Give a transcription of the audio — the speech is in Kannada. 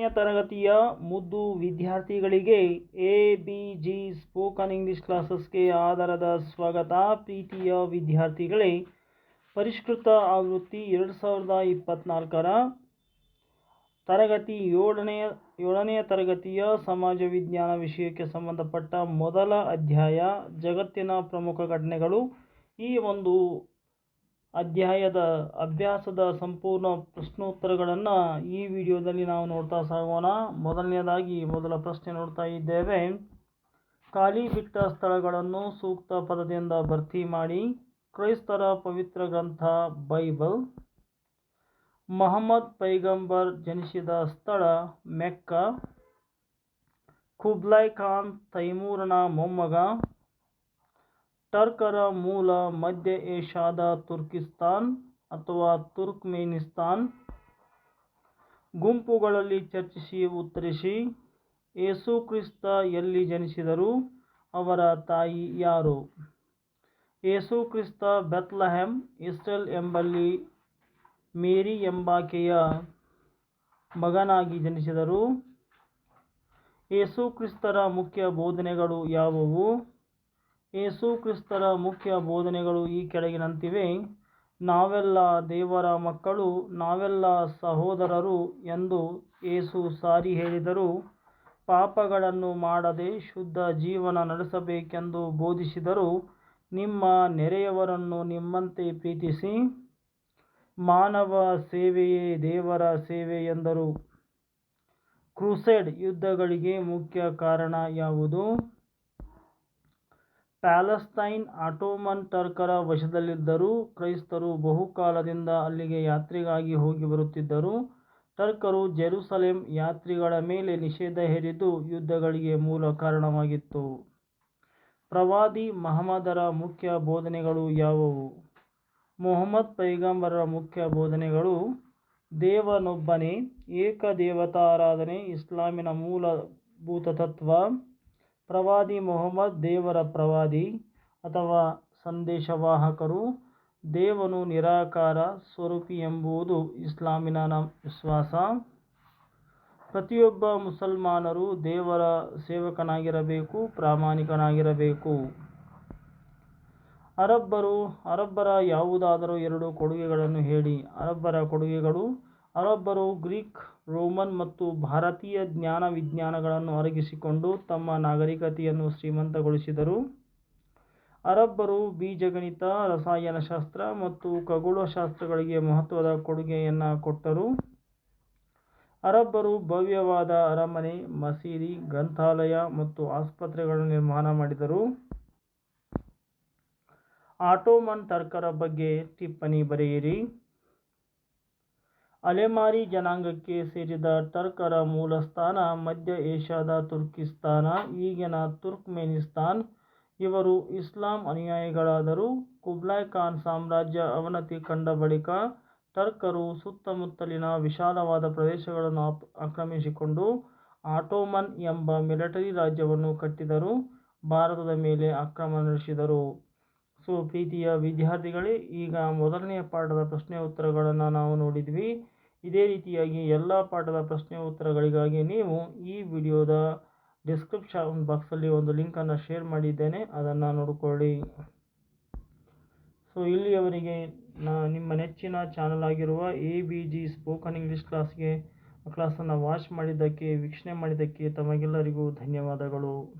ಏಳನೆಯ ತರಗತಿಯ ಮುದ್ದು ವಿದ್ಯಾರ್ಥಿಗಳಿಗೆ A B G spoken English ಕ್ಲಾಸಸ್ಗೆ ಆಧಾರದ ಸ್ವಾಗತ. ಪ್ರೀತಿಯ ವಿದ್ಯಾರ್ಥಿಗಳೇ, ಪರಿಷ್ಕೃತ ಆವೃತ್ತಿ ಎರಡು ಸಾವಿರದ ಇಪ್ಪತ್ತ್ನಾಲ್ಕರ ತರಗತಿ ಏಳನೆಯ ಏಳನೆಯ ತರಗತಿಯ ಸಮಾಜ ವಿಜ್ಞಾನ ವಿಷಯಕ್ಕೆ ಸಂಬಂಧಪಟ್ಟ ಮೊದಲ ಅಧ್ಯಾಯ, ಜಗತ್ತಿನ ಪ್ರಮುಖ ಘಟನೆಗಳು. ಈ ಒಂದು ಅಧ್ಯಾಯದ ಅಭ್ಯಾಸದ ಸಂಪೂರ್ಣ ಪ್ರಶ್ನೋತ್ತರಗಳನ್ನು ಈ ವಿಡಿಯೋದಲ್ಲಿ ನಾವು ನೋಡ್ತಾ ಸಾಗೋಣ. ಮೊದಲನೆಯದಾಗಿ ಮೊದಲ ಪ್ರಶ್ನೆ ನೋಡ್ತಾ ಇದ್ದೇವೆ. ಖಾಲಿ ಬಿಟ್ಟ ಸ್ಥಳಗಳನ್ನು ಸೂಕ್ತ ಪದದಿಂದ ಭರ್ತಿ ಮಾಡಿ ಕ್ರೈಸ್ತರ ಪವಿತ್ರ ಗ್ರಂಥ ಬೈಬಲ್. ಮಹಮ್ಮದ್ ಪೈಗಂಬರ್ ಜನಿಸಿದ ಸ್ಥಳ ಮೆಕ್ಕ. ಕುಬ್ಲೈ ಖಾನ್ ತೈಮೂರನ ಮೊಮ್ಮಗ. ಟರ್ಕರ ಮೂಲ ಮಧ್ಯ ಏಷ್ಯಾದ ತುರ್ಕಿಸ್ತಾನ್ ಅಥವಾ ತುರ್ಕ್ಮೇನಿಸ್ತಾನ್. ಗುಂಪುಗಳಲ್ಲಿ ಚರ್ಚಿಸಿ, ಉತ್ತರಿಸಿ ಯೇಸುಕ್ರಿಸ್ತ ಎಲ್ಲಿ ಜನಿಸಿದರು, ಅವರ ತಾಯಿ ಯಾರು? ಯೇಸುಕ್ರಿಸ್ತ ಬೆತ್ಲಹೆಮ್, ಇಸ್ರೇಲ್ ಎಂಬಲ್ಲಿ ಮೇರಿ ಎಂಬಾಕೆಯ ಮಗನಾಗಿ ಜನಿಸಿದರು. ಯೇಸುಕ್ರಿಸ್ತರ ಮುಖ್ಯ ಬೋಧನೆಗಳು ಯಾವುವು? ಯೇಸು ಕ್ರಿಸ್ತರ ಮುಖ್ಯ ಬೋಧನೆಗಳು ಈ ಕೆಳಗಿನಂತಿವೆ. ನಾವೆಲ್ಲ ದೇವರ ಮಕ್ಕಳು, ನಾವೆಲ್ಲ ಸಹೋದರರು ಎಂದು ಯೇಸು ಸಾರಿ ಹೇಳಿದರು. ಪಾಪಗಳನ್ನು ಮಾಡದೆ ಶುದ್ಧ ಜೀವನ ನಡೆಸಬೇಕೆಂದು ಬೋಧಿಸಿದರು. ನಿಮ್ಮ ನೆರೆಯವರನ್ನು ನಿಮ್ಮಂತೆ ಪ್ರೀತಿಸಿ. ಮಾನವ ಸೇವೆಯೇ ದೇವರ ಸೇವೆ ಎಂದರು. ಕ್ರೂಸೇಡ್ ಯುದ್ಧಗಳಿಗೆ ಮುಖ್ಯ ಕಾರಣ ಯಾವುದು? ಪ್ಯಾಲೆಸ್ತೈನ್ ಆಟೋಮನ್ ಟರ್ಕರ ವಶದಲ್ಲಿದ್ದರೂ ಕ್ರೈಸ್ತರು ಬಹುಕಾಲದಿಂದ ಅಲ್ಲಿಗೆ ಯಾತ್ರೆಗಾಗಿ ಹೋಗಿ ಬರುತ್ತಿದ್ದರು. ಟರ್ಕರು ಜೆರುಸಲೇಮ್ ಯಾತ್ರಿಗಳ ಮೇಲೆ ನಿಷೇಧ ಹೇರಿದ್ದು ಯುದ್ಧಗಳಿಗೆ ಮೂಲ ಕಾರಣವಾಗಿತ್ತು. ಪ್ರವಾದಿ ಮಹಮ್ಮದರ ಮುಖ್ಯ ಬೋಧನೆಗಳು ಯಾವುವು? ಮೊಹಮ್ಮದ್ ಪೈಗಂಬರರ ಮುಖ್ಯ ಬೋಧನೆಗಳು ದೇವನೊಬ್ಬನೇ, ಏಕದೇವತಾರಾಧನೆ, ಇಸ್ಲಾಮಿನ ಮೂಲಭೂತ ತತ್ವ ಪ್ರವಾದಿ ಮೊಹಮ್ಮದ್ ದೇವರ ಪ್ರವಾದಿ ಅಥವಾ ಸಂದೇಶವಾಹಕರು, ದೇವನು ನಿರಾಕಾರ ಸ್ವರೂಪಿ ಎಂಬುದು ಇಸ್ಲಾಮಿನ ವಿಶ್ವಾಸ. ಪ್ರತಿಯೊಬ್ಬ ಮುಸಲ್ಮಾನರು ದೇವರ ಸೇವಕನಾಗಿರಬೇಕು, ಪ್ರಾಮಾಣಿಕನಾಗಿರಬೇಕು. ಅರಬ್ಬರು, ಅರಬ್ಬರ ಯಾವುದಾದರೂ ಎರಡು ಕೊಡುಗೆಗಳನ್ನು ಹೇಳಿ, ಅರಬ್ಬರ ಕೊಡುಗೆಗಳು ಅರಬ್ಬರು, ಗ್ರೀಕ್, ರೋಮನ್ ಮತ್ತು ಭಾರತೀಯ ಜ್ಞಾನ ವಿಜ್ಞಾನಗಳನ್ನು ಅರಗಿಸಿಕೊಂಡು ತಮ್ಮ ನಾಗರಿಕತೆಯನ್ನು ಶ್ರೀಮಂತಗೊಳಿಸಿದರು. ಅರಬ್ಬರು, ಬೀಜಗಣಿತ, ರಸಾಯನಶಾಸ್ತ್ರ ಮತ್ತು ಖಗೋಳಶಾಸ್ತ್ರಗಳಿಗೆ ಮಹತ್ವದ ಕೊಡುಗೆಯನ್ನು ಕೊಟ್ಟರು. ಅರಬ್ಬರು ಭವ್ಯವಾದ ಅರಮನೆ, ಮಸೀದಿ, ಗ್ರಂಥಾಲಯ ಮತ್ತು ಆಸ್ಪತ್ರೆಗಳನ್ನು ನಿರ್ಮಾಣ ಮಾಡಿದರು. ಆಟೋಮನ್ ಟರ್ಕರ ಬಗ್ಗೆ ಟಿಪ್ಪಣಿ ಬರೆಯಿರಿ. ಅಲೆಮಾರಿ ಜನಾಂಗಕ್ಕೆ ಸೇರಿದ ಟರ್ಕರ ಮೂಲಸ್ಥಾನ ಮಧ್ಯ ಏಷ್ಯಾದ ತುರ್ಕಿಸ್ತಾನ, ಈಗಿನ ತುರ್ಕ್ಮೆನಿಸ್ತಾನ್. ಇವರು ಇಸ್ಲಾಂ ಅನುಯಾಯಿಗಳಾದರೂ ಕುಬ್ಲಾಯ್ ಖಾನ್ ಸಾಮ್ರಾಜ್ಯ ಅವನತಿ ಕಂಡ ಬಳಿಕ ಟರ್ಕರು ಸುತ್ತಮುತ್ತಲಿನ ವಿಶಾಲವಾದ ಪ್ರದೇಶಗಳನ್ನು ಆಕ್ರಮಿಸಿಕೊಂಡು ಆಟೋಮನ್ ಎಂಬ ಮಿಲಿಟರಿ ರಾಜ್ಯವನ್ನು ಕಟ್ಟಿದರು. ಭಾರತದ ಮೇಲೆ ಆಕ್ರಮಣ ನಡೆಸಿದರು. ಸೊ, ಪ್ರೀತಿಯ ವಿದ್ಯಾರ್ಥಿಗಳೇ, ಈಗ ಮೊದಲನೆಯ ಪಾಠದ ಪ್ರಶ್ನೆ ಉತ್ತರಗಳನ್ನು ನಾವು ನೋಡಿದ್ವಿ. ಇದೇ ರೀತಿಯಾಗಿ ಎಲ್ಲ ಪಾಠದ ಪ್ರಶ್ನೆ ಉತ್ತರಗಳಿಗಾಗಿ ನೀವು ಈ ವಿಡಿಯೋದ ಡಿಸ್ಕ್ರಿಪ್ಷನ್ ಬಾಕ್ಸಲ್ಲಿ ಒಂದು ಲಿಂಕನ್ನು ಶೇರ್ ಮಾಡಿದ್ದೇನೆ, ಅದನ್ನು ನೋಡಿಕೊಳ್ಳಿ. ಸೊ, ಇಲ್ಲಿಯವರೆಗೆ ನಾ, ನಿಮ್ಮ ನೆಚ್ಚಿನ ಚಾನಲ್ ಆಗಿರುವ A B G spoken English ಕ್ಲಾಸ್ಗೆ ಕ್ಲಾಸನ್ನು ವಾಚ್ ಮಾಡಿದ್ದಕ್ಕೆ, ವೀಕ್ಷಣೆ ಮಾಡಿದ್ದಕ್ಕೆ ತಮಗೆಲ್ಲರಿಗೂ ಧನ್ಯವಾದಗಳು.